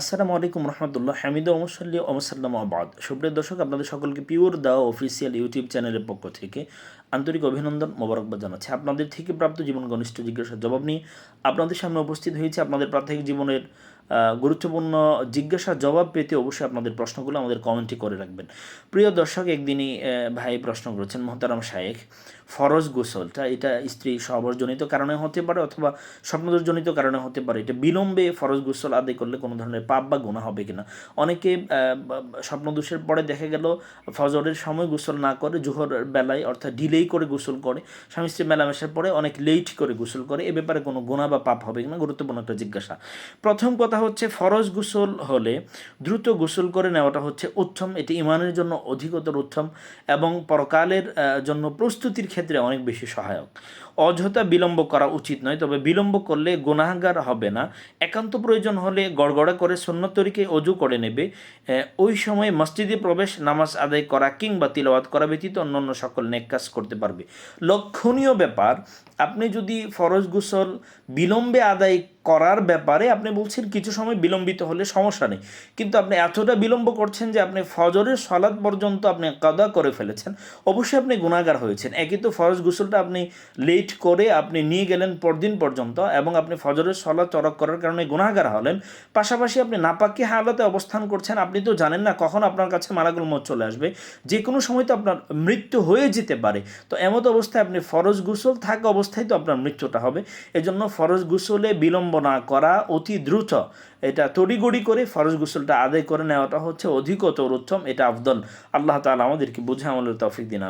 আসসালামু আলাইকুম রহমতুল্লাহ, হামিদ ওমসল্লি ওমসাল্লাম আবাদ সুপ্রিয় দর্শক, আপনাদের সকলকে পিওর দা অফিসিয়াল ইউটিউব চ্যানেলের পক্ষ থেকে আন্তরিক অভিনন্দন, মোবারকবাদ জানাচ্ছি। আপনাদের থেকে প্রাপ্ত জীবন ঘনিষ্ঠ জিজ্ঞাসার জবাব নিয়ে আপনাদের সামনে উপস্থিত হয়েছে আপনাদের প্রাত্যহিক জীবনের গুরুত্বপূর্ণ জিজ্ঞাসা জবাব পেতে অবশ্যই আপনাদের প্রশ্নগুলো আমাদের কমেন্টে করে রাখবেন। প্রিয় দর্শক, একদিনই ভাই প্রশ্ন করেছেন, মোহতারাম শায়েখ, ফরজ গোসলটা এটা স্ত্রী সবরজনিত কারণে হতে পারে অথবা স্বপ্নদোষজনিত কারণে হতে পারে। এটা বিলম্বে ফরজ গোসল আদায় করলে কোনো ধরনের পাপ বা গোনা হবে কিনা? অনেকে স্বপ্নদোষের পরে দেখা গেল ফজরের সময় গোসল না করে, জোহর বেলায় অর্থাৎ ডিলেই করে গোসল করে, স্বামী স্ত্রী মেলামেশার পরে অনেক লেট করে গোসল করে, এ ব্যাপারে কোনো গোনা বা পাপ হবে কিনা? গুরুত্বপূর্ণ একটা জিজ্ঞাসা। প্রথম কথা হচ্ছে ফরজ গোসল হলে দ্রুত গোসল করে নেওয়াটা হচ্ছে উত্তম। এটি ইমানের জন্য অধিকতর উত্তম এবং পরকালের জন্য প্রস্তুতির ক্ষেত্রে অনেক বেশি সহায়ক। অযথা বিলম্ব করা উচিত নয়, তবে বিলম্ব করলে গুনাহগার হবে না। একান্ত প্রয়োজন হলে গড়গড়া করে সুন্নত তরিকে অজু করে নেবে। ওই সময় মসজিদে প্রবেশ, নামাজ আদায় করা কিংবা তিলাওয়াত করা ব্যতীত অন্যান্য সকল নেক কাজ করতে পারবে। লক্ষণীয় ব্যাপার, আপনি যদি ফরজ গোসল বিলম্বে আদায় করার ব্যাপারে আপনি বলছেন কিছু সময় বিলম্বিত হলে সমস্যা নেই। কিন্তু আপনি এতটা বিলম্ব করছেন যে আপনি ফজরের সলাদ পর্যন্ত আপনি কাদা করে ফেলেছেন, অবশ্যই আপনি গুণাগার হয়েছেন। একই তো ফরজ গোসলটা আপনি লেট করে আপনি নিয়ে গেলেন পরদিন পর্যন্ত এবং আপনি ফজরের সলা তরক করার কারণে গুণাগার হলেন। পাশাপাশি আপনি নাপাকি হালতে অবস্থান করছেন, আপনি তো জানেন না কখন আপনার কাছে মালাগুল মত চলে আসবে। যে কোনো সময় তো আপনার মৃত্যু হয়ে যেতে পারে। তো এমত অবস্থায় আপনি ফরজ গুসল থাকা অবস্থায় তো আপনার মৃত্যুটা হবে। এজন্য ফরজ গুসলে বিলম্ব না করা অতি দ্রুত। এটা তড়িগড়ি করে ফরজ গোসলটা আদায় করে নেওয়াটা হচ্ছে অধিকতর উত্তম, এটা আফদল। আল্লাহ তাআলা আমাদেরকে বুঝে আমলের তৌফিক দিন